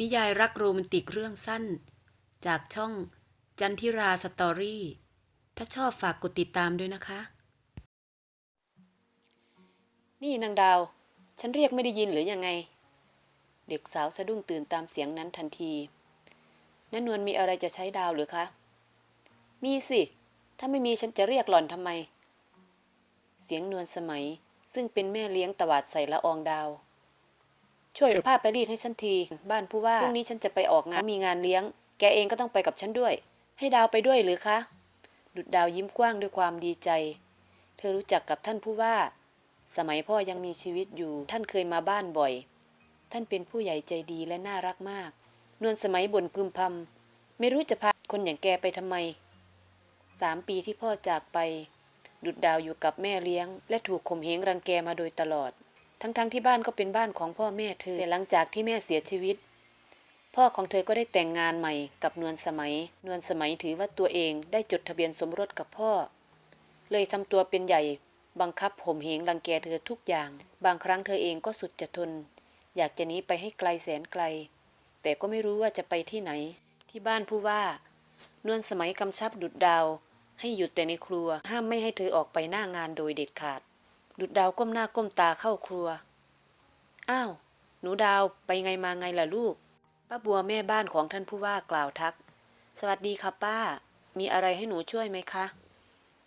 นิยายรักโรแมนติกเรื่องสั้น จากช่องจันทิราสตอรี่ ถ้าชอบฝากกดติดตามด้วยนะคะ นี่นางดาว ฉันเรียกไม่ได้ยินหรือยังไง เด็กสาวสะดุ้งตื่นตามเสียงนั้นทันทีนันนวลมีอะไรจะใช้ดาวหรือคะ มีสิ ถ้าไม่มีฉันจะเรียกหล่อนทำไม เสียงนวลสมัยซึ่งเป็นแม่เลี้ยงตวาดใส่ละอองดาว ช่วยเอาผ้าไปรีดให้ฉันที บ้านผู้ว่าพรุ่งนี้ฉันจะไปออกงานมีงานเลี้ยง แกเองก็ต้องไปกับฉันด้วย ให้ดาวไปด้วยหรือคะ ดุดดาวยิ้มกว้างด้วยความดีใจ เธอรู้จักกับท่านผู้ว่า สมัยพ่อยังมีชีวิตอยู่ ท่านเคยมาบ้านบ่อย ท่านเป็นผู้ใหญ่ใจดีและน่ารักมาก นวลสมัยบ่นพึมพำไม่รู้จะพาคนอย่างแกไปทำไมสามปีที่พ่อจากไป ดุดดาวอยู่กับแม่เลี้ยง และถูกข่มเหงรังแกมาโดยตลอด ทั้งๆทที่บ้านก็เป็นบ้านของพ่อแม่เธอแต่หลังจากที่แม่เสียชีวิต พ่อของเธอก็ได้แต่งงานใหม่กับนวลสมัย นวลสมัยถือว่าตัวเองได้จดทะเบียนสมรสกับพ่อ เลยทำตัวเป็นใหญ่ บังคับข่มเหงรังแกเธอทุกอย่าง บางครั้งเธอเองก็สุดจะทน อยากจะหนีไปให้ไกลแสนไกล แต่ก็ไม่รู้ว่าจะไปที่ไหน ที่บ้านผู้ว่า นวลสมัยกำชับดุดดาว ให้หยุดแต่ในครัวห้ามไม่ให้เธอออกไปหน้างานโดยเด็ดขาด ดุดดาวก้มหน้าก้มตาเข้าครัว อ้าว หนูดาวไปไงมาไงล่ะลูก ป้าบัวแม่บ้านของท่านผู้ว่ากล่าวทัก สวัสดีค่ะป้า มีอะไรให้หนูช่วยไหมคะ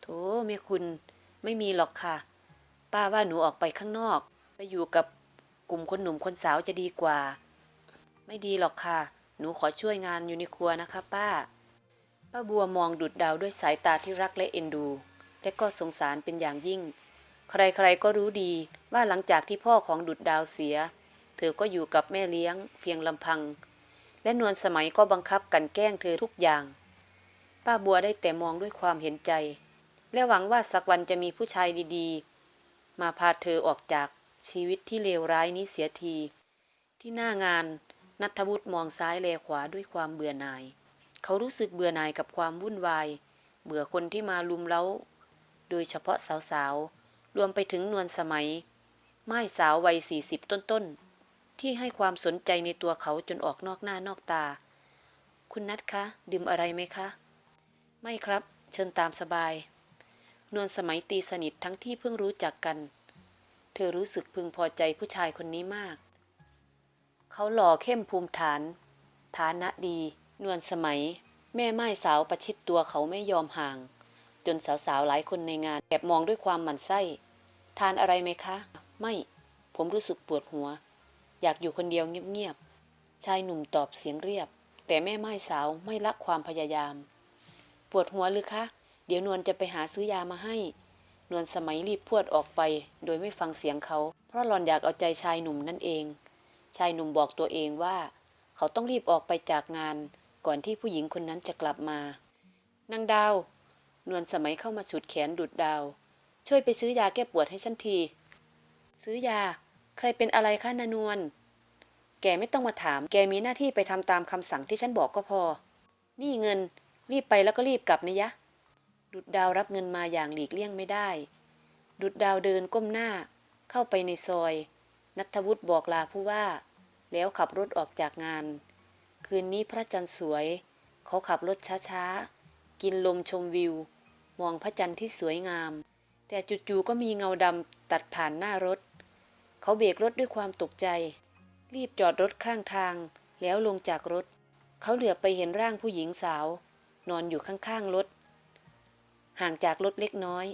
โถแม่คุณ ไม่มีหรอกค่ะ ป้าว่าหนูออกไปข้างนอก ไปอยู่กับกลุ่มคนหนุ่มคนสาวจะดีกว่า ไม่ดีหรอกค่ะ หนูขอช่วยงานอยู่ในครัวนะคะ ป้า ป้าบัวมองดุดดาวด้วยสายตาที่รักและเอ็นดู และก็สงสารเป็นอย่างยิ่ง ใครๆก็รู้ดีว่าหลังจากที่พ่อของดุดดาวเสีย เธอก็อยู่กับแม่เลี้ยงเพียงลำพัง และนวลสมัยก็บังคับกันแกล้งเธอทุกอย่าง ป้าบัวได้แต่มองด้วยความเห็นใจ และหวังว่าสักวันจะมีผู้ชายดีๆ มาพาเธอออกจากชีวิตที่เลวร้ายนี้เสียที ที่หน้างานนัทวุฒิมองซ้ายแลขวาด้วยความเบื่อหน่าย เขารู้สึกเบื่อหน่ายกับความวุ่นวาย เบื่อคนที่มาลุมเล้า โดยเฉพาะสาวๆ รวมไปถึงนวลสมัย ไม้สาววัยสี่สิบต้นๆ ที่ให้ความสนใจในตัวเขาจนออกนอกหน้านอกตา คุณนัทคะ ดื่มอะไรไหมคะ ไม่ครับ เชิญตามสบาย นวลสมัยตีสนิททั้งที่เพิ่งรู้จักกัน เธอรู้สึกพึงพอใจผู้ชายคนนี้มาก เขาหล่อเข้มภูมิฐาน ฐานะดี นวลสมัย แม่ไม้สาวประชิดตัวเขาไม่ยอมห่างจนสาวๆ หลายคนในงานแอบมองด้วยความหมั่นไส้ ทานอะไรไหมคะ ไม่ ผมรู้สึกปวดหัว อยากอยู่คนเดียวเงียบๆ ชายหนุ่มตอบเสียงเรียบ แต่แม่ไม้สาวไม่ละความพยายาม ปวดหัวหรือคะ เดี๋ยวนวลจะไปหาซื้อยามาให้ นวลสมัยรีบพวดออกไป โดยไม่ฟังเสียงเขา เพราะหลอนอยากเอาใจชายหนุ่มนั่นเอง ชายหนุ่มบอกตัวเองว่า เขาต้องรีบออกไปจากงาน ก่อนที่ผู้หญิงคนนั้นจะกลับมา นางดาว นวลสมัยเข้ามาฉุดแขนดุดดาว ช่วยไปซื้อยาแก้ปวดให้ฉันที ซื้อยา ใครเป็นอะไรคะนานวล แกไม่ต้องมาถาม แกมีหน้าที่ไปทำตามคำสั่งที่ฉันบอกก็พอ นี่เงิน รีบไปแล้วก็รีบกลับนะยะ ดุดดาวรับเงินมาอย่างหลีกเลี่ยงไม่ได้ ดุดดาวเดินก้มหน้า เข้าไปในซอย นัทวุฒิบอกลาผู้ว่า แล้วขับรถออกจากงาน คืนนี้พระจันทร์สวย เขาขับรถช้าๆ กินลมชมวิว มองพระจันทร์ที่สวยงาม แต่จู่ๆก็มีเงาดำตัดผ่านหน้ารถ เขาเบรกรถด้วยความตกใจ รีบจอดรถข้างทาง แล้วลงจากรถ เขาเหลือไปเห็นร่างผู้หญิงสาว นอนอยู่ข้างๆรถ ห่างจากรถเล็กน้อย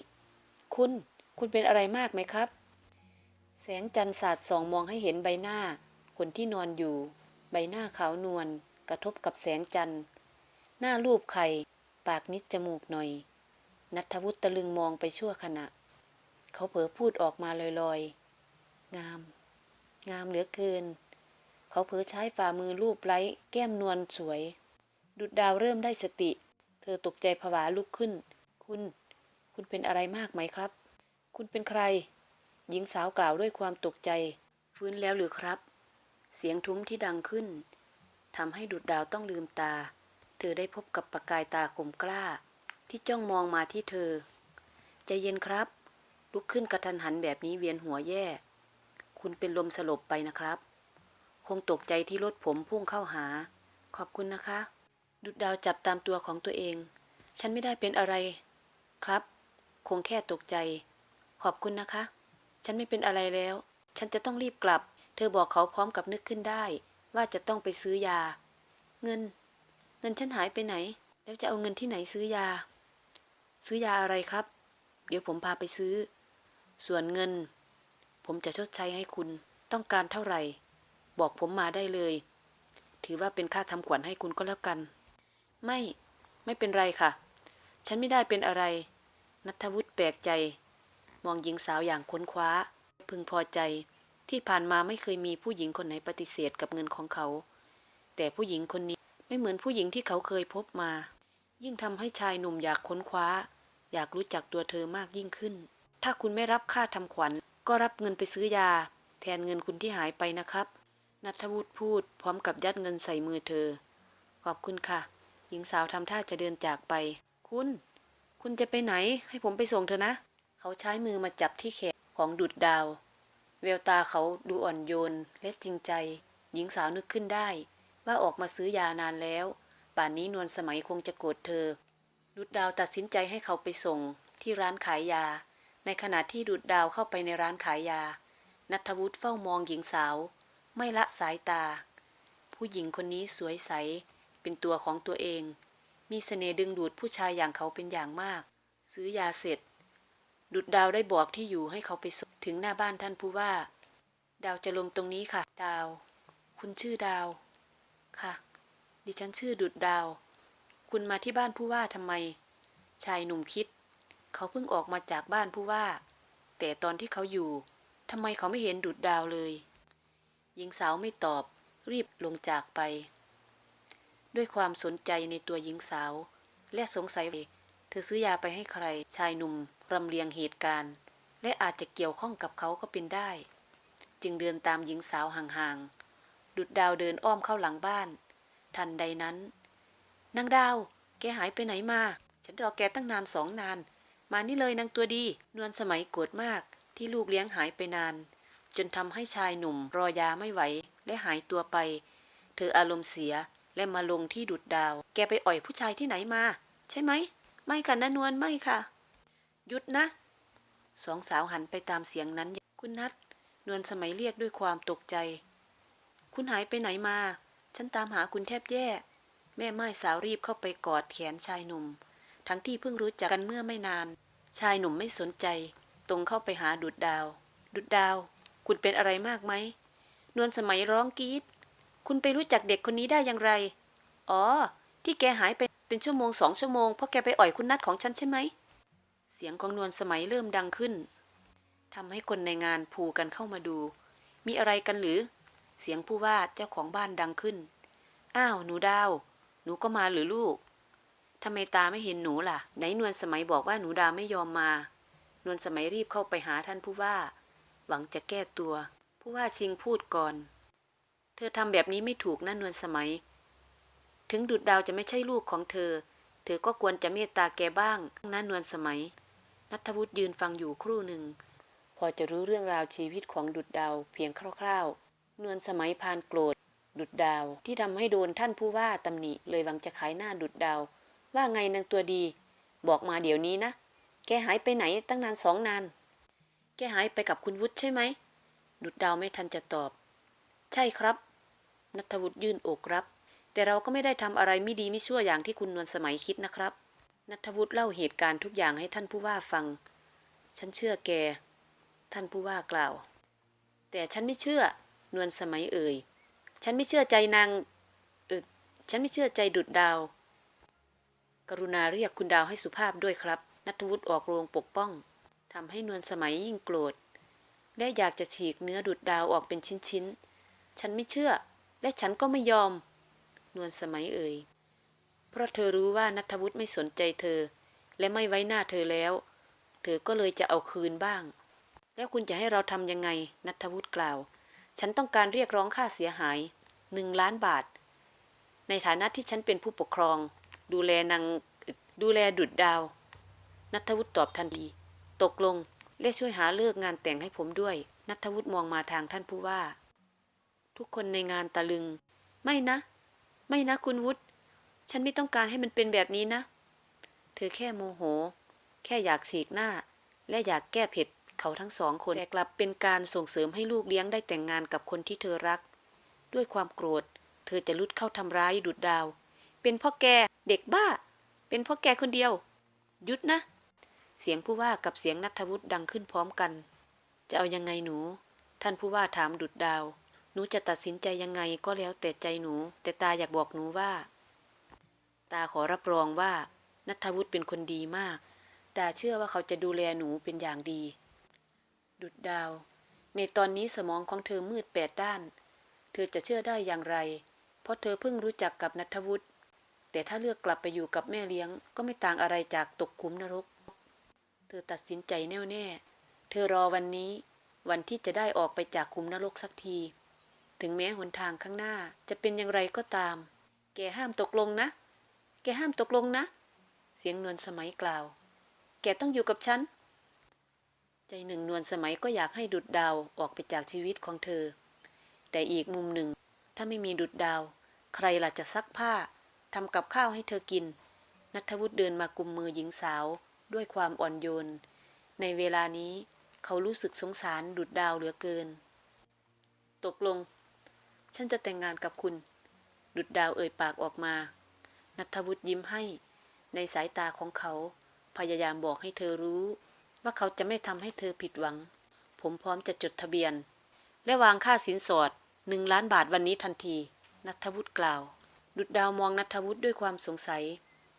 คุณ คุณเป็นอะไรมากไหมครับ แสงจันทร์สาดส่องมองให้เห็นใบหน้า คนที่นอนอยู่ ใบหน้าขาวนวลกระทบกับแสงจันทร์ หน้ารูปไข่ ปากนิดจมูกหน่อย นัทวุฒิตะลึงมองไปชั่วขณะ เขาเผลอพูดออกมาลอยๆ งาม งามเหลือเกิน เขาเผลอใช้ฝ่ามือลูบไล้แก้มนวลสวย ดุดดาวเริ่มได้สติ เธอตกใจผวาลุกขึ้น คุณ คุณเป็นอะไรมากไหมครับ คุณเป็นใคร หญิงสาวกล่าวด้วยความตกใจ ฟื้นแล้วหรือครับ เสียงทุ้มที่ดังขึ้นทำให้ดุดดาวต้องลืมตา เธอได้พบกับประกายตาคมกล้า ที่จ้องมองมาที่เธอ ใจเย็นครับ ลุกขึ้นกระทันหันแบบนี้เวียนหัวแย่ คุณเป็นลมสลบไปนะครับ คงตกใจที่รถผมพุ่งเข้าหา ขอบคุณนะคะ ดุดดาวจับตามตัวของตัวเอง ฉันไม่ได้เป็นอะไร ครับ คงแค่ตกใจ ขอบคุณนะคะ ฉันไม่เป็นอะไรแล้ว ฉันจะต้องรีบกลับ เธอบอกเขาพร้อมกับนึกขึ้นได้ ว่าจะต้องไปซื้อยา เงิน เงินฉันหายไปไหน แล้วจะเอาเงินที่ไหนซื้อยา ซื้อยาอะไรครับ เดี๋ยวผมพาไปซื้อ ส่วนเงิน ผมจะชดใช้ให้คุณต้องการเท่าไหร่ บอกผมมาได้เลย ถือว่าเป็นค่าทำขวัญให้คุณก็แล้วกัน ไม่ไม่เป็นไรค่ะ ฉันไม่ได้เป็นอะไร นัทวุฒิแปลกใจ มองหญิงสาวอย่างค้นคว้า พึงพอใจ ที่ผ่านมาไม่เคยมีผู้หญิงคนไหนปฏิเสธกับเงินของเขา แต่ผู้หญิงคนนี้ไม่เหมือนผู้หญิงที่เขาเคยพบมา ยิ่งทำให้ชายหนุ่มอยากค้นคว้า อยากรู้จักตัวเธอมากยิ่งขึ้น ถ้าคุณไม่รับค่าทำขวัญ ก็รับเงินไปซื้อยา แทนเงินคุณที่หายไปนะครับ นัทวุฒิพูด พร้อมกับยัดเงินใส่มือเธอ ขอบคุณค่ะ หญิงสาวทำท่าจะเดินจากไป คุณ คุณจะไปไหน ให้ผมไปส่งเธอนะ เขาใช้มือมาจับที่แขนของดุดดาว แววตาเขาดูอ่อนโยนและจริงใจ หญิงสาวนึกขึ้นได้ ว่าออกมาซื้อยานานแล้ว ป่านนี้นวลสมัยคงจะโกรธเธอ ดุดดาวตัดสินใจให้เขาไปส่งที่ร้านขายยา ในขณะที่ดุดดาวเข้าไปในร้านขายยา นัทวุฒิเฝ้ามองหญิงสาว ไม่ละสายตา ผู้หญิงคนนี้สวยใส เป็นตัวของตัวเอง มีเสน่ห์ดึงดูดผู้ชายอย่างเขาเป็นอย่างมาก ซื้อยาเสร็จ ดุดดาวได้บอกที่อยู่ให้เขาไปส่งถึงหน้าบ้านท่านผู้ว่า ดาวจะลงตรงนี้ค่ะ ดาว คุณชื่อดาว ค่ะ ดิฉันชื่อดุดดาว คุณมาที่บ้านผู้ว่าทำไม ชายหนุ่มคิด เขาเพิ่งออกมาจากบ้านผู้ว่า แต่ตอนที่เขาอยู่ทำไมเขาไม่เห็นดุดดาวเลย หญิงสาวไม่ตอบรีบลงจากไป ด้วยความสนใจในตัวหญิงสาว และสงสัยเธอซื้อยาไปให้ใครชายหนุ่มรำเลียงเหตุการณ์ และอาจจะเกี่ยวข้องกับเขาก็เป็นได้ จึงเดินตามหญิงสาวห่างๆดุดดาวเดินอ้อมเข้าหลังบ้าน ทันใดนั้น นางดาว แกหายไปไหนมา ฉันรอแกตั้งนานสองนาน มานี่เลยนางตัวดี นวลสมัยโกรธมาก ที่ลูกเลี้ยงหายไปนาน จนทำให้ชายหนุ่มรอยาไม่ไหวและหายตัวไป เธออารมณ์เสียและมาลงที่ดุดดาว แกไปอ่อยผู้ชายที่ไหนมา ใช่ไหม ไม่ค่ะนะนวลไม่ค่ะ หยุดนะ สองสาวหันไปตามเสียงนั้น คุณนัทนวลสมัยเรียกด้วยความตกใจ คุณหายไปไหนมา ฉันตามหาคุณแทบแย่ แม่ไม้สาวรีบเข้าไปกอดแขนชายหนุ่ม ทั้งที่เพิ่งรู้จักกันเมื่อไม่นาน ชายหนุ่มไม่สนใจ ตรงเข้าไปหาดุดดาว ดุดดาว คุณเป็นอะไรมากไหม นวลสมัยร้องกรีด คุณไปรู้จักเด็กคนนี้ได้อย่างไร อ๋อ ที่แกหายไปเป็นชั่วโมงสองชั่วโมงเพราะแกไปอ่อยคุณนัทของฉันใช่ไหม เสียงของนวลสมัยเริ่มดังขึ้นทำให้คนในงานพูกันเข้ามาดู มีอะไรกันหรือ เสียงผู้ว่าเจ้าของบ้านดังขึ้น อ้าว หนูดาว หนูก็มาหรือลูกทำไมตาไม่เห็นหนูล่ะ ไหนนวลสมัยบอกว่าหนูดาวไม่ยอมมา นวลสมัยรีบเข้าไปหาท่านผู้ว่า หวังจะแก้ตัว ผู้ว่าชิงพูดก่อน เธอทำแบบนี้ไม่ถูกนะนวลสมัย ถึงดุดดาวจะไม่ใช่ลูกของเธอ เธอก็ควรจะเมตตาแกบ้างนะนวลสมัย นัทวุฒิยืนฟังอยู่ครู่หนึ่ง พอจะรู้เรื่องราวชีวิตของดุดดาวเพียงคร่าวๆ นวลสมัยพานโกรธ ดุดดาว ที่ทำให้โดนท่านผู้ว่าตำหนิเลยหวังจะขายหน้าดุดดาว ว่าไงนางตัวดี บอกมาเดี๋ยวนี้นะ แกหายไปไหนตั้งนานสองนาน แกหายไปกับคุณวุฒิใช่ไหม ดุดดาวไม่ทันจะตอบ ใช่ครับ นัทวุฒิยื่นอกรับ แต่เราก็ไม่ได้ทำอะไรไม่ดีไม่ชั่วอย่างที่คุณนวลสมัยคิดนะครับ นัทวุฒิเล่าเหตุการณ์ทุกอย่างให้ท่านผู้ว่าฟัง ฉันเชื่อแก ท่านผู้ว่ากล่าว แต่ฉันไม่เชื่อนวลสมัยเอ่ย ฉันไม่เชื่อใจนางเออฉันไม่เชื่อใจดุดดาว กรุณาเรียกคุณดาวให้สุภาพด้วยครับ นัทวุฒิออกโรงปกป้องทำให้นวลสมัยยิ่งโกรธ และอยากจะฉีกเนื้อดุดดาวออกเป็นชิ้นๆ ฉันไม่เชื่อ และฉันก็ไม่ยอม นวลสมัยเอ่ย เพราะเธอรู้ว่านัทวุฒิไม่สนใจเธอ และไม่ไว้หน้าเธอแล้ว เธอก็เลยจะเอาคืนบ้าง แล้วคุณจะให้เราทำยังไง นัทวุฒิกล่าว ฉันต้องการเรียกร้องค่าเสียหายหนึ่งล้านบาท ในฐานะที่ฉันเป็นผู้ปกครอง ดูแลนางดูแลดุดดาว นัทวุฒิตอบทันที ตกลงและช่วยหาเลิกงานแต่งให้ผมด้วย นัทวุฒิมองมาทางท่านผู้ว่า ทุกคนในงานตะลึง ไม่นะ ไม่นะคุณวุฒิฉันไม่ต้องการให้มันเป็นแบบนี้นะ เธอแค่โมโห แค่อยากฉีกหน้า และอยากแก้เผ็ด เขาทั้งสองคนแต่กลับเป็นการส่งเสริมให้ลูกเลี้ยงได้แต่งงานกับคนที่เธอรัก ด้วยความโกรธ เธอจะลุดเข้าทำร้ายดุดดาว เป็นพ่อแกเด็กบ้า เป็นพ่อแกคนเดียวหยุดนะ เสียงผู้ว่ากับเสียงนัทวุฒิดังขึ้นพร้อมกัน จะเอายังไงหนู ท่านผู้ว่าถามดุดดาว หนูจะตัดสินใจยังไงก็แล้วแต่ใจหนู แต่ตาอยากบอกหนูว่า ตาขอรับรองว่านัทวุฒิเป็นคนดีมากตาเชื่อว่าเขาจะดูแลหนูเป็นอย่างดี ดุดดาว ในตอนนี้สมองของเธอมืดแปดด้าน เธอจะเชื่อได้อย่างไร เพราะเธอเพิ่งรู้จักกับนัทวุฒิแต่ถ้าเลือกกลับไปอยู่กับแม่เลี้ยง ก็ไม่ต่างอะไรจากตกขุมนรก เธอตัดสินใจแน่วแน่ เธอรอวันนี้ วันที่จะได้ออกไปจากขุมนรกสักที ถึงแม้หนทางข้างหน้าจะเป็นอย่างไรก็ตาม แกห้ามตกลงนะ แกห้ามตกลงนะ เสียงนวลสมัยกล่าว แกต้องอยู่กับฉัน ใจหนึ่งนวลสมัยก็อยากให้ดุดดาวออกไปจากชีวิตของเธอ แต่อีกมุมหนึ่ง ถ้าไม่มีดุดดาว ใครล่ะจะซักผ้าทำกับข้าวให้เธอกิน นัทวุฒิเดินมากุมมือหญิงสาว ด้วยความอ่อนโยน ในเวลานี้เขารู้สึกสงสารดุดดาวเหลือเกิน ตกลง ฉันจะแต่งงานกับคุณ ดุดดาวเอ่ยปากออกมา นัทวุฒิยิ้มให้ ในสายตาของเขา พยายามบอกให้เธอรู้ ว่าเขาจะไม่ทำให้เธอผิดหวัง ผมพร้อมจะจดทะเบียน และวางค่าสินสอดหนึ่งล้านบาทวันนี้ทันที นัทวุฒิกล่าว ดุดดาวมองนัทวุฒิด้วยความสงสัย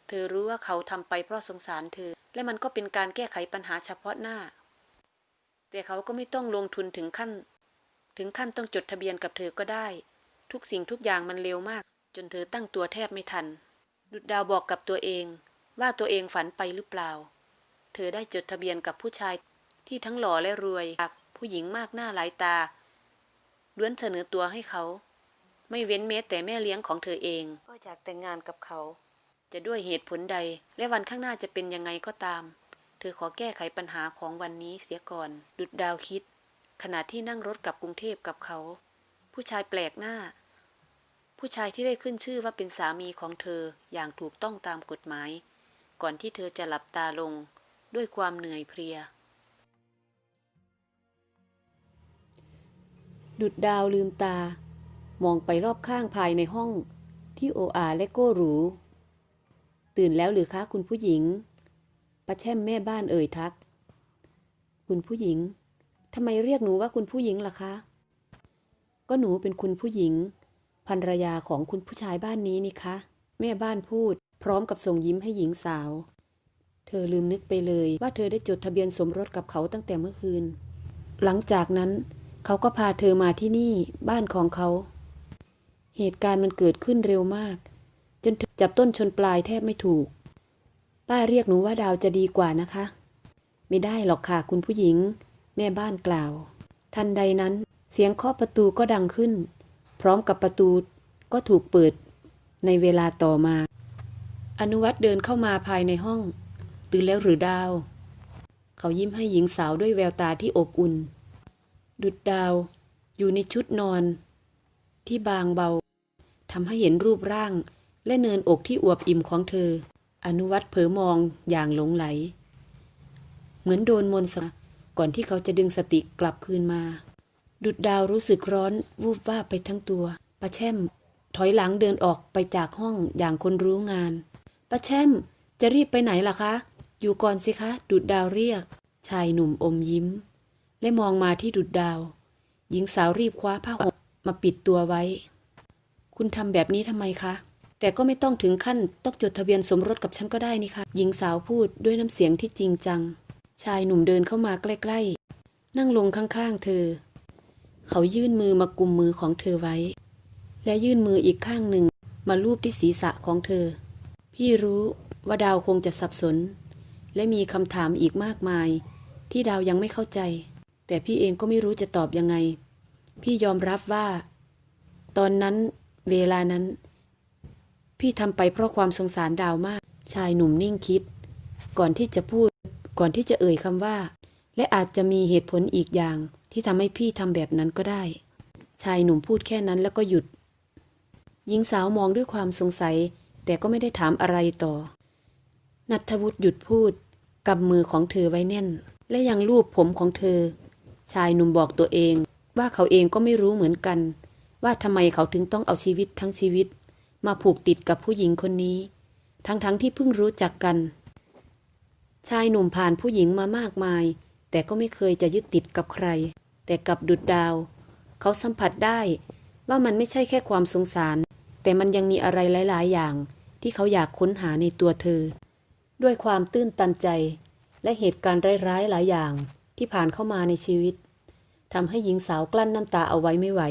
เธอรู้ว่าเขาทำไปเพราะสงสารเธอ และมันก็เป็นการแก้ไขปัญหาเฉพาะหน้า แต่เขาก็ไม่ต้องลงทุนถึงขั้น ถึงขั้นต้องจดทะเบียนกับเธอก็ได้ ทุกสิ่งทุกอย่างมันเร็วมาก จนเธอตั้งตัวแทบไม่ทัน ดุดดาวบอกกับตัวเอง ว่าตัวเองฝันไปหรือเปล่า เธอได้จดทะเบียนกับผู้ชายที่ทั้งหล่อและรวยกับผู้หญิงมากหน้าหลายตาล้วนเสนอตัวให้เขา ไม่เว้นแม้แต่แม่เลี้ยงของเธอเอง ก็อยากแต่งงานกับเขา จะด้วยเหตุผลใดและวันข้างหน้าจะเป็นยังไงก็ตาม เธอขอแก้ไขปัญหาของวันนี้เสียก่อน ดุดดาวคิด ขณะที่นั่งรถกลับกรุงเทพกับเขา ผู้ชายแปลกหน้า ผู้ชายที่ได้ขึ้นชื่อว่าเป็นสามีของเธออย่างถูกต้องตามกฎหมาย ก่อนที่เธอจะหลับตาลง ด้วยความเหนื่อยเพลีย ดุดดาวลืมตา มองไปรอบข้างภายในห้องที่โออาและโก้หรู ตื่นแล้วหรือคะคุณผู้หญิงป้าแช่มแม่บ้านเอ่ยทัก คุณผู้หญิงทำไมเรียกหนูว่าคุณผู้หญิงล่ะคะ ก็หนูเป็นคุณผู้หญิงภรรยาของคุณผู้ชายบ้านนี้นี่คะ แม่บ้านพูด พร้อมกับส่งยิ้มให้หญิงสาว เธอลืมนึกไปเลยว่าเธอได้จดทะเบียนสมรสกับเขาตั้งแต่เมื่อคืน หลังจากนั้นเขาก็พาเธอมาที่นี่บ้านของเขา เหตุการณ์มันเกิดขึ้นเร็วมาก จนจับต้นชนปลายแทบไม่ถูก ป้าเรียกหนูว่าดาวจะดีกว่านะคะ ไม่ได้หรอกค่ะคุณผู้หญิง แม่บ้านกล่าว ทันใดนั้นเสียงเคาะประตูก็ดังขึ้น พร้อมกับประตูก็ถูกเปิดในเวลาต่อมา อนุวัตเดินเข้ามาภายในห้อง ตื่นแล้วหรือดาว เขายิ้มให้หญิงสาวด้วยแววตาที่อบอุ่น ดุดดาว อยู่ในชุดนอน ที่บางเบาทำให้เห็นรูปร่าง และเนินอกที่อวบอิ่มของเธอ อนุวัตเผลอมองอย่างหลงไหล เหมือนโดนมนต์สะก่อนที่เขาจะดึงสติกลับคืนมา ดุดดาวรู้สึกร้อนวูบว่าบไปทั้งตัวป้าแช่ม ถอยหลังเดินออกไปจากห้องอย่างคนรู้งานป้าแช่มจะรีบไปไหนล่ะคะ อยู่ก่อนสิคะ ดุดดาวเรียก ชายหนุ่มอมยิ้ม และมองมาที่ดุดดาว หญิงสาวรีบคว้าผ้าห่มมาปิดตัวไว้ คุณทำแบบนี้ทำไมคะ แต่ก็ไม่ต้องถึงขั้นต้องจดทะเบียนสมรสกับฉันก็ได้นี่คะ หญิงสาวพูดด้วยน้ำเสียงที่จริงจัง ชายหนุ่มเดินเข้ามาใกล้ๆ นั่งลงข้างๆ เธอ เขายื่นมือมากุมมือของเธอไว้ และยื่นมืออีกข้างหนึ่งมาลูบที่ศีรษะของเธอ พี่รู้ว่าดาวคงจะสับสน และมีคำถามอีกมากมาย ที่ดาวยังไม่เข้าใจ แต่พี่เองก็ไม่รู้จะตอบยังไง พี่ยอมรับว่า ตอนนั้น เวลานั้น พี่ทำไปเพราะความสงสารดาวมาก ชายหนุ่มนิ่งคิด ก่อนที่จะพูด ก่อนที่จะเอ่ยคำว่า และอาจจะมีเหตุผลอีกอย่าง ที่ทำให้พี่ทำแบบนั้นก็ได้ ชายหนุ่มพูดแค่นั้นแล้วก็หยุด หญิงสาวมองด้วยความสงสัย แต่ก็ไม่ได้ถามอะไรต่อนัทวุฒิหยุดพูด กำมือของเธอไว้แน่น และยังลูบผมของเธอ ชายหนุ่มบอกตัวเองว่าเขาเองก็ไม่รู้เหมือนกัน ว่าทำไมเขาถึงต้องเอาชีวิตทั้งชีวิต มาผูกติดกับผู้หญิงคนนี้ ทั้งๆทที่เพิ่งรู้จักกัน ชายหนุ่มผ่านผู้หญิงมามากมาย แต่ก็ไม่เคยจะยึดติดกับใคร แต่กับดุดดาว เขาสัมผัสได้ว่ามันไม่ใช่แค่ความสงสาร แต่มันยังมีอะไรหลาย ๆ อย่างที่เขาอยากค้นหาในตัวเธอ ด้วยความตื้นตันใจ และเหตุการณ์ร้ายๆหลายอย่างที่ผ่านเข้ามาในชีวิตทำให้หญิงสาวกลั้นน้ำตาเอาไว้ไม่ไหว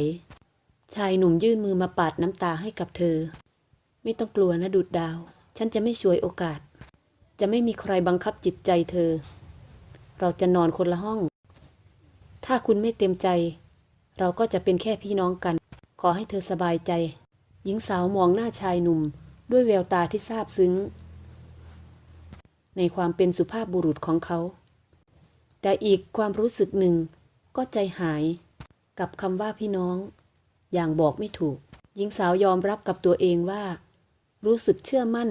ชายหนุ่มยื่นมือมาปาดน้ำตาให้กับเธอ ไม่ต้องกลัวนะดุดดาว ฉันจะไม่ช่วยโอกาส จะไม่มีใครบังคับจิตใจเธอ เราจะนอนคนละห้อง ถ้าคุณไม่เต็มใจ เราก็จะเป็นแค่พี่น้องกัน ขอให้เธอสบายใจ หญิงสาวมองหน้าชายหนุ่ม ด้วยแววตาที่ซาบซึ้ง ในความเป็นสุภาพบุรุษของเขา แต่อีกความรู้สึกหนึ่งก็ใจหายกับคำว่าพี่น้อง อย่างบอกไม่ถูก หญิงสาวยอมรับกับตัวเองว่า รู้สึกเชื่อมั่น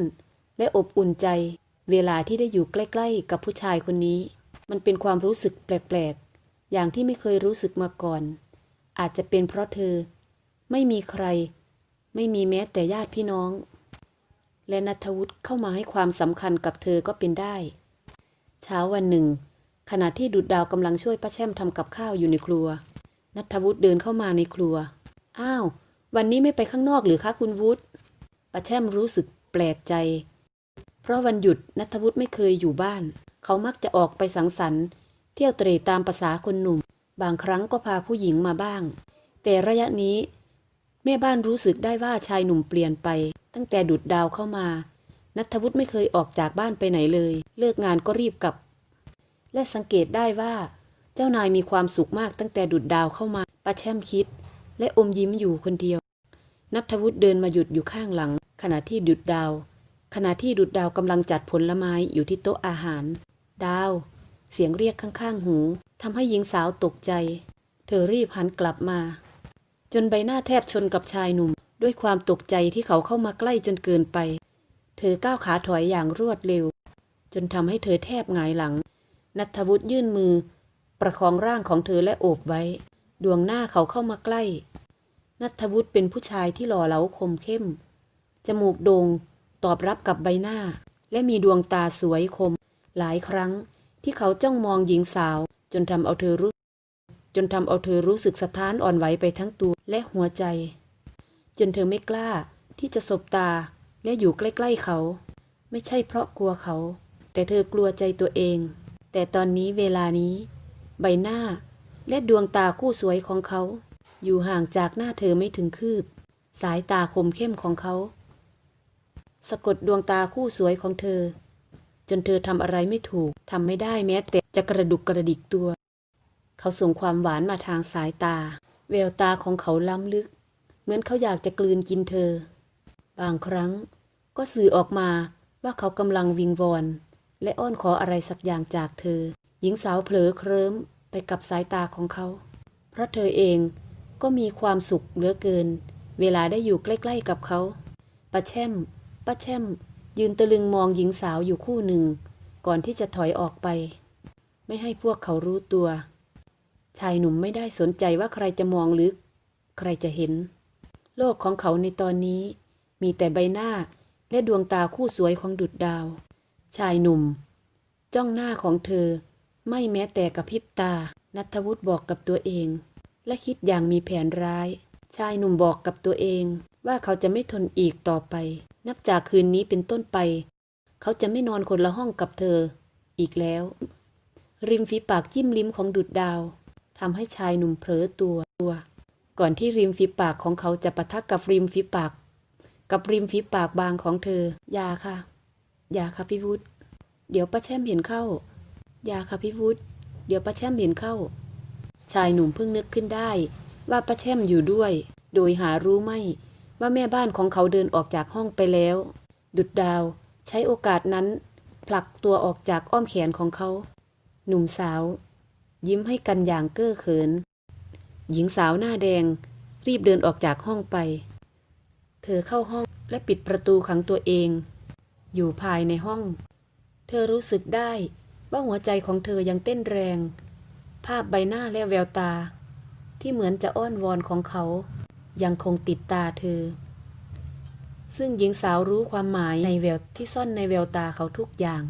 และอบอุ่นใจ เวลาที่ได้อยู่ใกล้ ๆ กับผู้ชายคนนี้ มันเป็นความรู้สึกแปลกๆ อย่างที่ไม่เคยรู้สึกมาก่อน อาจจะเป็นเพราะเธอ ไม่มีใคร ไม่มีแม้แต่ญาติพี่น้อง และนัทวุฒิเข้ามาให้ความสำคัญกับเธอก็เป็นได้ เช้าวันหนึ่ง ขณะที่ดุดดาวกำลังช่วยป้าแช่มทำกับข้าวอยู่ในครัว นัทวุฒิเดินเข้ามาในครัว อ้าว วันนี้ไม่ไปข้างนอกหรือคะคุณวุฒิป้าแช่มรู้สึกแปลกใจ เพราะวันหยุดนัทวุฒิไม่เคยอยู่บ้าน เขามักจะออกไปสังสรรค์เที่ยวเตร่ตามภาษาคนหนุ่ม บางครั้งก็พาผู้หญิงมาบ้าง แต่ระยะนี้ แม่บ้านรู้สึกได้ว่าชายหนุ่มเปลี่ยนไป ตั้งแต่ดุดดาวเข้ามา นัทวุฒิไม่เคยออกจากบ้านไปไหนเลย เลิกงานก็รีบกลับ และสังเกตได้ว่า เจ้านายมีความสุขมากตั้งแต่ดุดดาวเข้ามาป้าแช่มคิด และอมยิ้มอยู่คนเดียว นัทวุฒิเดินมาหยุดอยู่ข้างหลัง ขณะที่ดุดดาว ขณะที่ดุดดาวกำลังจัดผลไม้อยู่ที่โต๊ะอาหาร ดาว เสียงเรียกข้างๆหูทำให้หญิงสาวตกใจ เธอรีบหันกลับมา จนใบหน้าแทบชนกับชายหนุ่ม ด้วยความตกใจที่เขาเข้ามาใกล้จนเกินไป เธอก้าวขาถอยอย่างรวดเร็ว จนทำให้เธอแทบหงายหลัง นัทวุฒิยื่นมือ ประคองร่างของเธอและโอบไว้ ดวงหน้าเขาเข้ามาใกล้ นัทวุฒิเป็นผู้ชายที่หล่อเหลาคมเข้ม จมูกโด่งตอบรับกับใบหน้า และมีดวงตาสวยคม หลายครั้งที่เขาจ้องมองหญิงสาวจนทำเอาเธอรู้ จนทำเอาเธอรู้สึกสะท้านอ่อนไหวไปทั้งตัวและหัวใจ จนเธอไม่กล้าที่จะสบตาและอยู่ใกล้ๆเขา ไม่ใช่เพราะกลัวเขา แต่เธอกลัวใจตัวเอง แต่ตอนนี้เวลานี้ ใบหน้าและดวงตาคู่สวยของเขา อยู่ห่างจากหน้าเธอไม่ถึงคืบ สายตาคมเข้มของเขา สะกดดวงตาคู่สวยของเธอ จนเธอทำอะไรไม่ถูกทำไม่ได้แม้แต่จะกระดุกกระดิกตัว เขาส่งความหวานมาทางสายตา แววตาของเขาล้ำลึก เหมือนเขาอยากจะกลืนกินเธอ บางครั้งก็สื่อออกมาว่าเขากำลังวิงวอน และอ้อนขออะไรสักอย่างจากเธอ หญิงสาวเผลอเคลิ้มไปกับสายตาของเขา เพราะเธอเองก็มีความสุขเหลือเกิน เวลาได้อยู่ใกล้ ๆ กับเขาป้าแช่มป้าแช่ม ยืนตะลึงมองหญิงสาวอยู่คู่หนึ่ง ก่อนที่จะถอยออกไป ไม่ให้พวกเขารู้ตัว ชายหนุ่มไม่ได้สนใจว่าใครจะมองหรือใครจะเห็น โลกของเขาในตอนนี้ มีแต่ใบหน้าและดวงตาคู่สวยของดุดดาว ชายหนุ่ม จ้องหน้าของเธอ ไม่แม้แต่กับพริบตา นัทวุฒิบอกกับตัวเอง และคิดอย่างมีแผนร้าย ชายหนุ่มบอกกับตัวเองว่าเขาจะไม่ทนอีกต่อไป นับจากคืนนี้เป็นต้นไป เขาจะไม่นอนคนละห้องกับเธอ อีกแล้ว ริมฝีปากจิ้มลิ้มของดุดดาว ทำให้ชายหนุ่มเผลอตัวตัว ก่อนที่ริมฝีปากของเขาจะปะทะกับริมฝีปาก กับริมฝีปากบางของเธออย่าค่ะอย่าค่ะพี่วุฒิเดี๋ยวป้าแช่มเห็นเข้าอย่าค่ะพี่วุฒิเดี๋ยวป้าแช่มเห็นเข้า ชายหนุ่มเพิ่งนึกขึ้นได้ ว่าป้าแช่มอยู่ด้วย โดยหารู้ไม่ว่าแม่บ้านของเขาเดินออกจากห้องไปแล้ว ดุดดาวใช้โอกาสนั้น ผลักตัวออกจากอ้อมแขนของเขา หนุ่มสาว ยิ้มให้กันอย่างเก้อเขิน หญิงสาวหน้าแดง รีบเดินออกจากห้องไป เธอเข้าห้องและปิดประตูขังตัวเอง อยู่ภายในห้อง เธอรู้สึกได้ว่าหัวใจของเธอยังเต้นแรง ภาพใบหน้าและแววตา ที่เหมือนจะอ้อนวอนของเขา ยังคงติดตาเธอ ซึ่งหญิงสาวรู้ความหมายในแววที่ซ่อนในแววตาเขาทุกอย่าง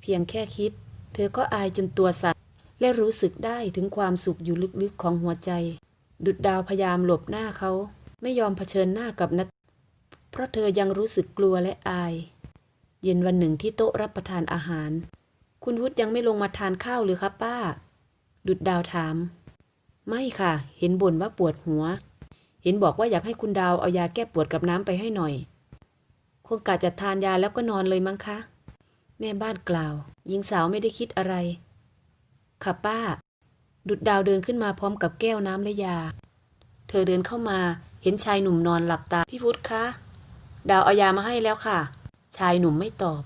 เพียงแค่คิด เธอก็อายจนตัวสั่น และรู้สึกได้ถึงความสุขอยู่ลึกๆของหัวใจ ดุดดาวพยายามหลบหน้าเขา ไม่ยอมเผชิญหน้ากับนัทเพราะเธอยังรู้สึกกลัวและอาย เย็นวันหนึ่งที่โต๊ะรับประทานอาหาร คุณวุฒิยังไม่ลงมาทานข้าวหรือครับป้า ดุดดาวถาม ไม่ค่ะ เห็นบ่นว่าปวดหัว เห็นบอกว่าอยากให้คุณดาวเอายาแก้ปวดกับน้ำไปให้หน่อย คงกะจะทานยาแล้วก็นอนเลยมั้งคะ แม่บ้านกล่าวหญิงสาวไม่ได้คิดอะไร ค่ะป้า ดุดดาวเดินขึ้นมาพร้อมกับแก้วน้ำและยา เธอเดินเข้ามาเห็นชายหนุ่มนอนหลับตา พี่พุธคะ ดาวเอายามาให้แล้วค่ะ ชายหนุ่มไม่ตอบ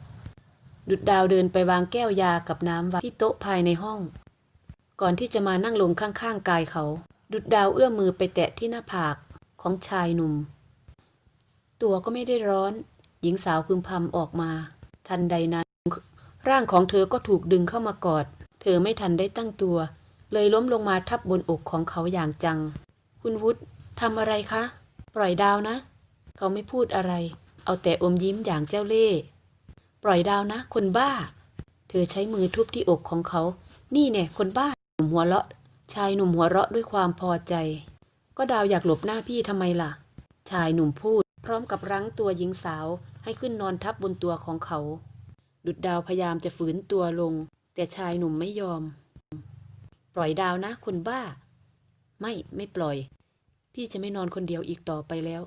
ดุดดาวเดินไปวางแก้วยากับน้ำไว้ที่โต๊ะภายในห้อง ก่อนที่จะมานั่งลงข้างๆกายเขา ดุดดาวเอื้อมมือไปแตะที่หน้าผากของชายหนุ่ม ตัวก็ไม่ได้ร้อน หญิงสาวพึมพำออกมา ทันใดนั้น ร่างของเธอก็ถูกดึงเข้ามากอด เธอไม่ทันได้ตั้งตัว เลยล้มลงมาทับบนอกของเขาอย่างจัง คุณวุฒิทำอะไรคะ ปล่อยดาวนะ เขาไม่พูดอะไร เอาแต่อมยิ้มอย่างเจ้าเล่ห์ปล่อยดาวนะ คนบ้า เธอใช้มือทุบที่อกของเขา นี่แน่คนบ้าหนุ่มหัวเราะ ชายหนุ่มหัวเราะด้วยความพอใจ ก็ดาวอยากหลบหน้าพี่ทำไมล่ะ ชายหนุ่มพูด พร้อมกับรั้งตัวหญิงสาวให้ขึ้นนอนทับบนตัวของเขา ดุดดาวพยายามจะฝืนตัวลง แต่ชายหนุ่มไม่ยอม ปล่อยดาวนะคนบ้า ไม่ไม่ปล่อย พี่จะไม่นอนคนเดียวอีกต่อไปแล้ว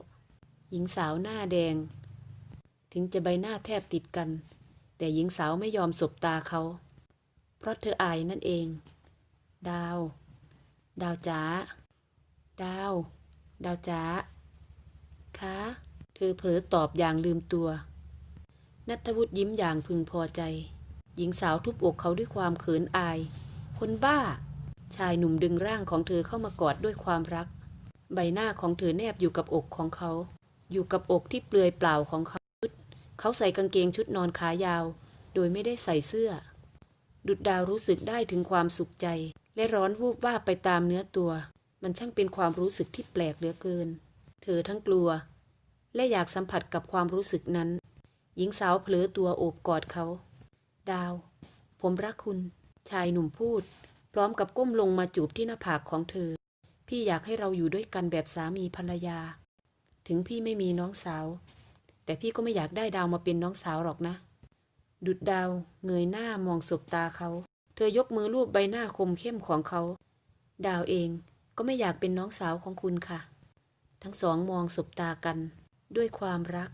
หญิงสาวหน้าแดง ถึงจะใบหน้าแทบติดกัน แต่หญิงสาวไม่ยอมสบตาเขา เพราะเธออายนั่นเอง ดาว ดาวจ๋าดาว ดาวจ๋าคะเธอเผลอตอบอย่างลืมตัว นัทวุฒิยิ้มอย่างพึงพอใจ หญิงสาวทุบอกเขาด้วยความเขินอาย คนบ้า ชายหนุ่มดึงร่างของเธอเข้ามากอดด้วยความรัก ใบหน้าของเธอแนบอยู่กับอกของเขา อยู่กับอกที่เปลือยเปล่าของเขาเขาใส่กางเกงชุดนอนขายาว โดยไม่ได้ใส่เสื้อ ดุดดาวรู้สึกได้ถึงความสุขใจ และร้อนวูบว่าบไปตามเนื้อตัว มันช่างเป็นความรู้สึกที่แปลกเหลือเกิน เธอทั้งกลัว และอยากสัมผัสกับความรู้สึกนั้น หญิงสาวเผลอตัวโอบกอดเขา ดาว ผมรักคุณ ชายหนุ่มพูด พร้อมกับก้มลงมาจูบที่หน้าผากของเธอ พี่อยากให้เราอยู่ด้วยกันแบบสามีภรรยา ถึงพี่ไม่มีน้องสาว แต่พี่ก็ไม่อยากได้ดาวมาเป็นน้องสาวหรอกนะ ดุดดาว เงยหน้ามองสบตาเขา เธอยกมือลูบใบหน้าคมเข้มของเขา ดาวเองก็ไม่อยากเป็นน้องสาวของคุณค่ะ ทั้งสองมองสบตากัน ด้วยความรัก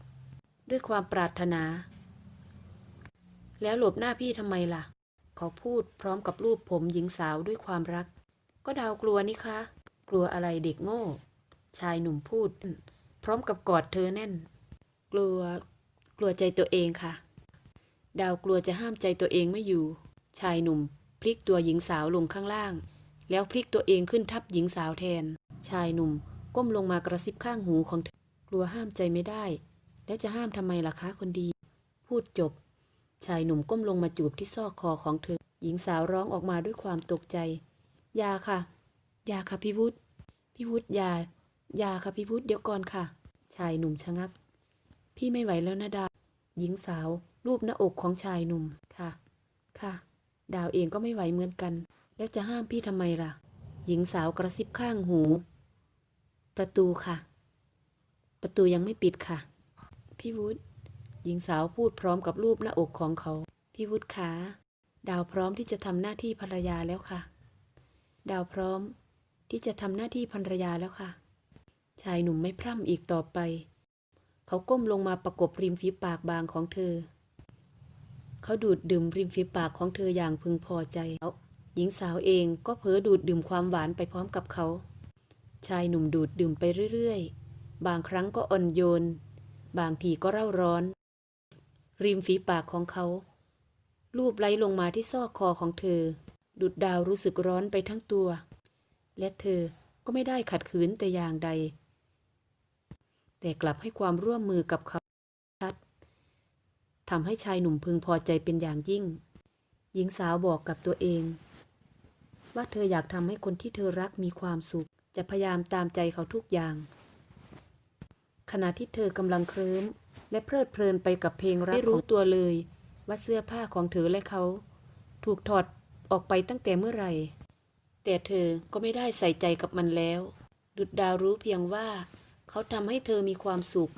ด้วยความปรารถนา แล้วหลบหน้าพี่ทำไมล่ะ เขาพูดพร้อมกับรูปผมหญิงสาวด้วยความรัก ก็ดาวกลัวนี่คะ กลัวอะไรเด็กโง่ ชายหนุ่มพูด พร้อมกับกอดเธอแน่น กลัว กลัวใจตัวเองค่ะ ดาวกลัวจะห้ามใจตัวเองไม่อยู่ ชายหนุ่มพลิกตัวหญิงสาวลงข้างล่าง แล้วพลิกตัวเองขึ้นทับหญิงสาวแทน ชายหนุ่มก้มลงมากระซิบข้างหูของเธอกลัวห้ามใจไม่ได้ แล้วจะห้ามทำไมล่ะคะคนดี พูดจบ ชายหนุ่มก้มลงมาจูบที่ซอกคอของเธอ หญิงสาวร้องออกมาด้วยความตกใจ ยาค่ะ ยาค่ะพี่วุฒิพี่วุฒิยา ยาค่ะพี่วุฒิเดี๋ยวก่อนค่ะ ชายหนุ่มชะงัก พี่ไม่ไหวแล้วนะดาวหญิงสาว รูปหน้าอกของชายหนุ่ม ค่ะ ค่ะ ดาวเองก็ไม่ไหวเหมือนกัน แล้วจะห้ามพี่ทำไมล่ะ หญิงสาวกระซิบข้างหู ประตูค่ะ ประตูยังไม่ปิดค่ะ พี่วุฒิ หญิงสาวพูดพร้อมกับรูปหน้าอกของเขา พี่วุฒิขา ดาวพร้อมที่จะทำหน้าที่ภรรยาแล้วค่ะ ดาวพร้อม ที่จะทำหน้าที่ภรรยาแล้วค่ะ ชายหนุ่มไม่พร่ำอีกต่อไป เขาก้มลงมาประกบริมฝีปากบางของเธอ เขาดูดดื่มริมฝีปากของเธออย่างพึงพอใจแล้วหญิงสาวเองก็เผลอดูดดื่มความหวานไปพร้อมกับเขา ชายหนุ่มดูดดื่มไปเรื่อยๆ บางครั้งก็อ่อนโยน บางทีก็เร่าร้อน ริมฝีปากของเขา ลูบไหลลงมาที่ซอกคอของเธอ ดุดดาวรู้สึกร้อนไปทั้งตัว และเธอก็ไม่ได้ขัดขืนแต่อย่างใด แต่กลับให้ความร่วมมือกับเขาชัดทำให้ชายหนุ่มพึงพอใจเป็นอย่างยิ่ง หญิงสาวบอกกับตัวเอง ว่าเธออยากทำให้คนที่เธอรักมีความสุข จะพยายามตามใจเขาทุกอย่าง ขณะที่เธอกำลังเคลิ้ม และเพลิดเพลินไปกับเพลงรักไม่รู้ตัวเลย ว่าเสื้อผ้าของเธอและเขา ถูกถอดออกไปตั้งแต่เมื่อไหร่ แต่เธอก็ไม่ได้ใส่ใจกับมันแล้ว ดุดดาวรู้เพียงว่า เขาทำให้เธอมีความสุข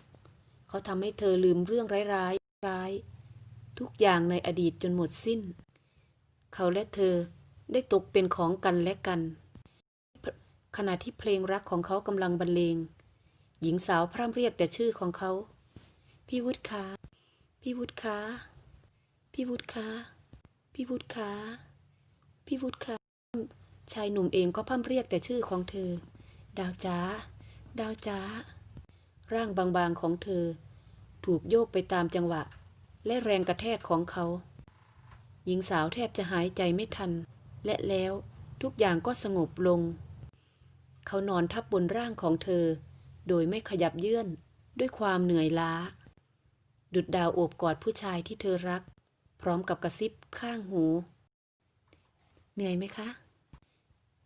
เขาทำให้เธอลืมเรื่องร้ายๆร้าย ทุกอย่างในอดีตจนหมดสิ้น เขาและเธอได้ตกเป็นของกันและกัน ขณะที่เพลงรักของเขากำลังบรรเลง หญิงสาวพร่ำเรียกแต่ชื่อของเขา พี่วุฒิคะพี่วุฒิคะพี่วุฒิคะพี่วุฒิคะพี่วุฒิคะชายหนุ่มเองก็พร่ำเรียกแต่ชื่อของเธอ ดาวจ้าดาวจ้าร่างบางๆของเธอ ถูกโยกไปตามจังหวะ และแรงกระแทกของเขา หญิงสาวแทบจะหายใจไม่ทัน และแล้วทุกอย่างก็สงบลง เขานอนทับบนร่างของเธอ โดยไม่ขยับเยื่อนด้วยความเหนื่อยล้า ดุดดาวโอบกอดผู้ชายที่เธอรัก พร้อมกับกระซิบข้างหู เหนื่อยไหมคะ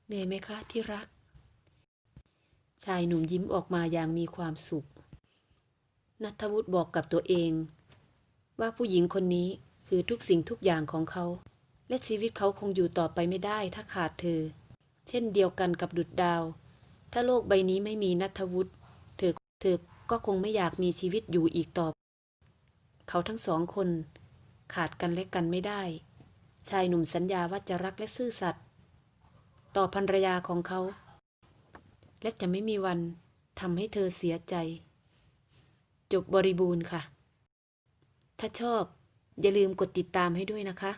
เหนื่อยไหมคะที่รัก ชายหนุ่มยิ้มออกมาอย่างมีความสุข นัทวุฒิบอกกับตัวเอง ว่าผู้หญิงคนนี้คือทุกสิ่งทุกอย่างของเขา และชีวิตเขาคงอยู่ต่อไปไม่ได้ถ้าขาดเธอ เช่นเดียวกันกับดุดดาว ถ้าโลกใบนี้ไม่มีนัทวุฒิเธอเธอก็คงไม่อยากมีชีวิตอยู่อีกต่อ เขาทั้งสองคน ขาดกันและกันไม่ได้ ชายหนุ่มสัญญาว่าจะรักและซื่อสัตย์ต่อภรรยาของเขา และจะไม่มีวันทำให้เธอเสียใจ จบบริบูรณ์ค่ะ ถ้าชอบอย่าลืมกดติดตามให้ด้วยนะคะ